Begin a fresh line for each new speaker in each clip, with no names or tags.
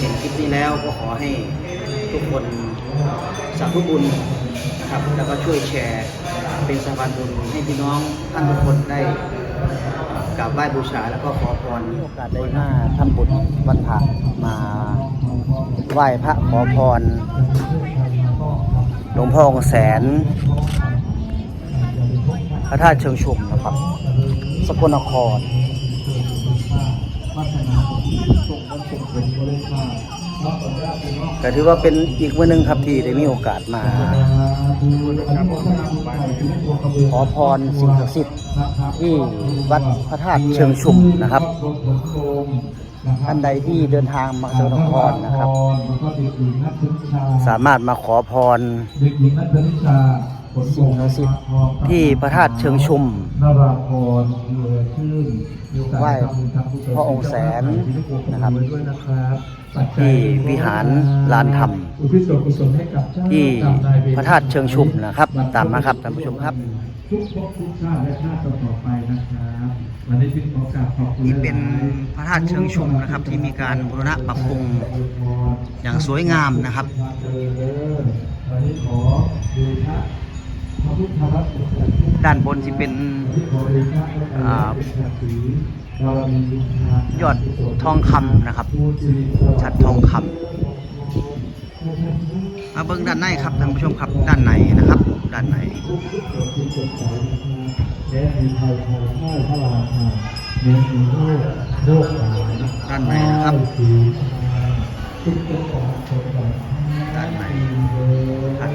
เห็นคลิปนี้แล้วก็ขอให้ทุกคนสาธุบุญนะครับแล้วก็ช่วยแชร์เป็นสะพานบุญให้พี่น้องท่านทุกคนได้กราบไหว้บูชาแล้วก็ขอพรโอกาสได้มาทำบุญวันพระมาไหว้พระขอพรหลวงพ่อองแสน พระธาตุเชิงชุมนะครับ สกลนคร ก็ถือว่าเป็นอีกวันหนึ่งครับที่ได้มีโอกาสมา ขอพรสิ่งศักดิ์สิทธิ์ที่วัดพระธาตุเชิงชุมนะครับท่านใดที่เดินทางมาสกลนครนะครับ สามารถมาขอพร สิ่งศักดิ์สิทธิ์ที่พระธาตุเชิงชุมไหว้พระองค์แสนนะครับที่วิหารลานธรรม
ที่
พระธาตุเชิงชุมนะครับ ตามมาครับท่านผู้ชมครับ
ทุกภพทุกชาติและชาติต่อไปนะครับวันนี้ที่ขอกราบขอบคุณ
นี่เป็นพระธาตุเชิงชุมนะครับ ที่มีการบูรณะปรับปรุงอย่างสวยงามนะครับ
วันนี้ขอดูพระ พระพุทธรัตน์
ด้านบนที่เป็นอ่ายอดทองคำนะครับ ชัดทองคำมาเบิ้งด้านในครับท่านผู้ชมครับด้านในนะครับ ด้านใน
และมีไทยไทยข้าวพระราชาเน้นมีโลกโลกหลาย
ด้านในนะครับ
ทุกคนของคนแบบ
ด้านในพระ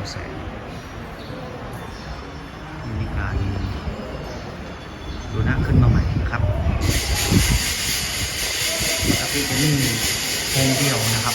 อองแสนที่มีการบูรณะขึ้นมาใหม่นะครับแล้วที่จะนี่องเดียวนะครับ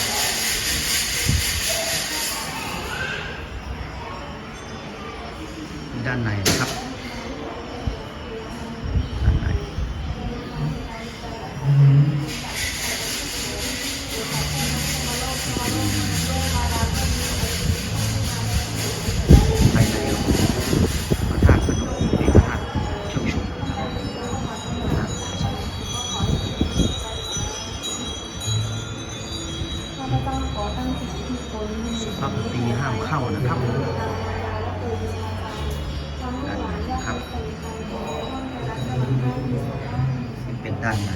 เป็น
ด้านใน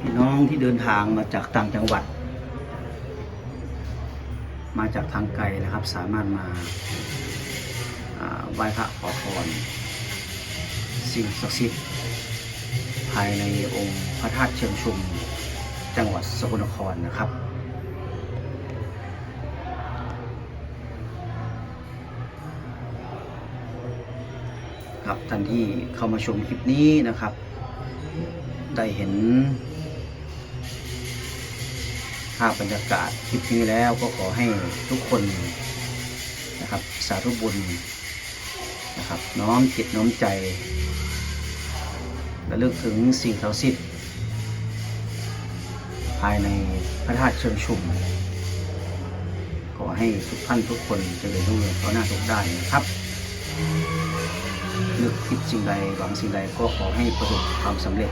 พี่น้องที่เดินทางมาจากต่างจังหวัด มาจากทางไกลนะครับ สามารถมาอ่าไหว้พระขอพรสิ่งศักดิ์สิทธิ์ภายในองค์พระธาตุเชิงชุม จังหวัดสกลนครนะครับ ครับท่านที่เข้ามาชมคลิปนี้นะครับ ได้เห็นภาพบรรยากาศคลิปนี้แล้วก็ขอให้ทุกคนนะครับสาธุบุญนะครับ น้อมจิตน้อมใจและลึกถึงสิ่งศักดิ์สิทธิ์ภายในพระธาตุเชิงชุม ขอให้ทุกท่านทุกคนเจริญรุ่งเรืองก้าวหน้าทุกด้านนะครับ นึกคิดสิ่งใดหวังสิ่งใดก็ขอให้ประสบความสำเร็จ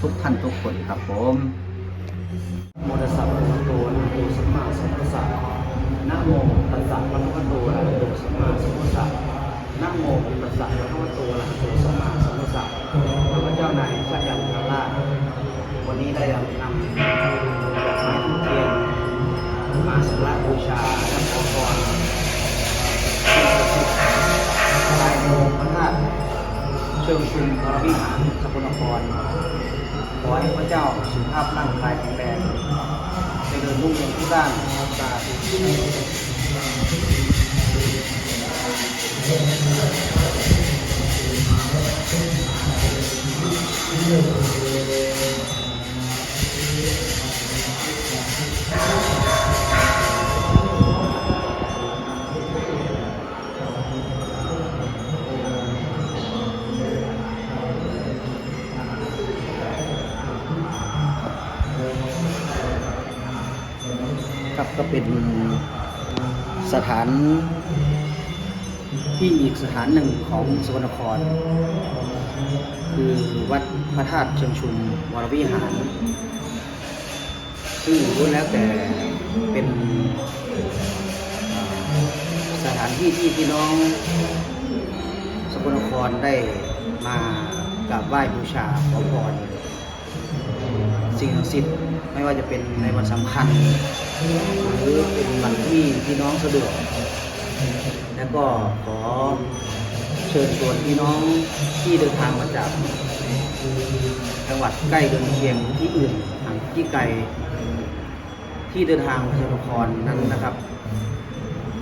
ทุกท่านทุกคนครับผมโมตัสสะภะคะโตอะระหะโตสัมมาสัมพุทธัสสะนะโมตัสสะภะคะวะโตอะระหะโตสัมมาสัมพุทธัสสะนะโมตัสสะภะคะวะโตอะระหะโตสัมมาสัมพุทธัสสะข้าพเจ้านายชายันทราชวันนี้ได้ เชิงชุมพรวิหารสกลนครขอให้พระเจ้าสุขภาพร่างกายแข็งแรงเดินรุ่งเรืองทุกด้านสาธุ ก็เป็นสถานที่อีกสถานหนึ่งของสกลนคร คือวัดพระธาตุเชิงชุมวรวิหาร ซึ่งรู้แล้วแต่เป็นสถานที่ที่พี่น้องสกลนครได้มากราบไหว้บูชาขอพรสิ่งศักดิ์สิทธิ์ ไม่ว่าจะเป็นในวันสำคัญ หรือเป็นวันที่พี่น้องสะดวก แล้วก็ขอเชิญชวนพี่น้องที่เดินทางมาจากจังหวัดใกล้เดินเคียงที่อื่นทางที่ไกลที่เดินทางมาจากนครนั้นนะครับ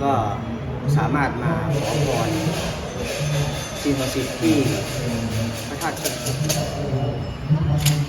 ก็สามารถมาขอพรสิ่งศักดิ์สิทธิ์ที่พระธาตุเชิง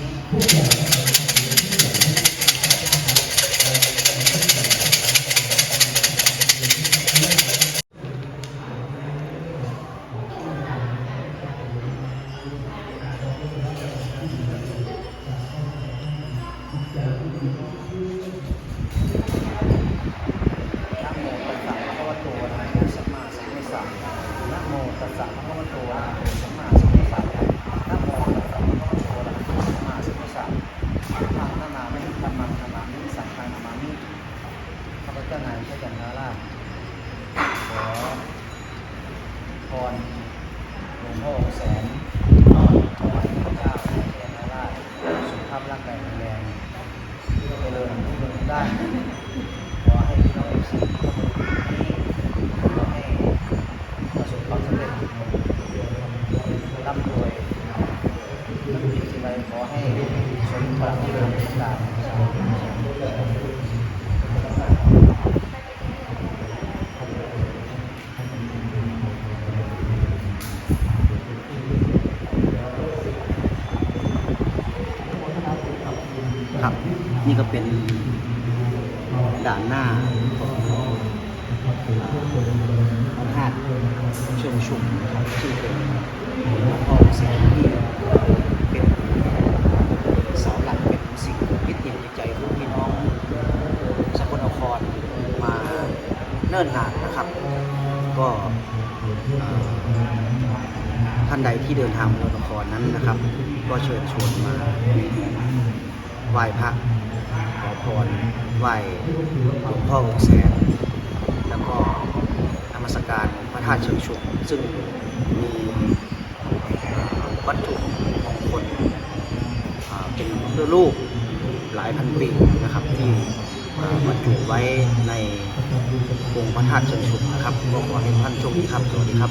นะโมตัสสะภะคะวะโตอะระหะโตสัมมาสัมพุทธัสสะนะโมตัสสะภะคะวะโตอะสัมมาสัมพุทธัสสะทางนามามิธรรมังนามามิสังฆังนามามิข้าพเจ้านายพระยันนาราชขอพรหลวงพ่อองค์แสนขอให้พระเจ้าพระยันนาราชสุขภาพร่างกายแข็งแรงเจริญรุ่งเรืองทุกด้ขอให้พี่น้องเอฟซีเข้ามาดูนี้ขอให้ประสบความสำเร็จร่ำรวยนักจิตสิ่งใดขอให้สมปรารถนาทุกประการครับ นี่ ก็เป็นด่านหน้าของพระธาตุเชิงชุมนะครับซึ่เป็นหลวงพ่อเสียที่เป็นเสาหลักเป็นสิ่งยึดเหนี่ยวจิตใจของพี่น้องสกลนครมาเนิ่นนานนะครับ ก็ท่านใดที่เดินทางมาสกลนครนั้นนะครับ ก็เชิญชวนมาไหว้พระ ขอพรไหว้หลวงพ่อองแสนแล้วก็นมัสการพระธาตุเชิงชุมซึ่งมีวัตถุมงคลเป็นพระรูปหลายพันปีนะครับที่บรรจุไว้ในองค์พระธาตุเชิงชุมนะครับก็ขอให้ท่านโชคดีครับ สวัสดีครับ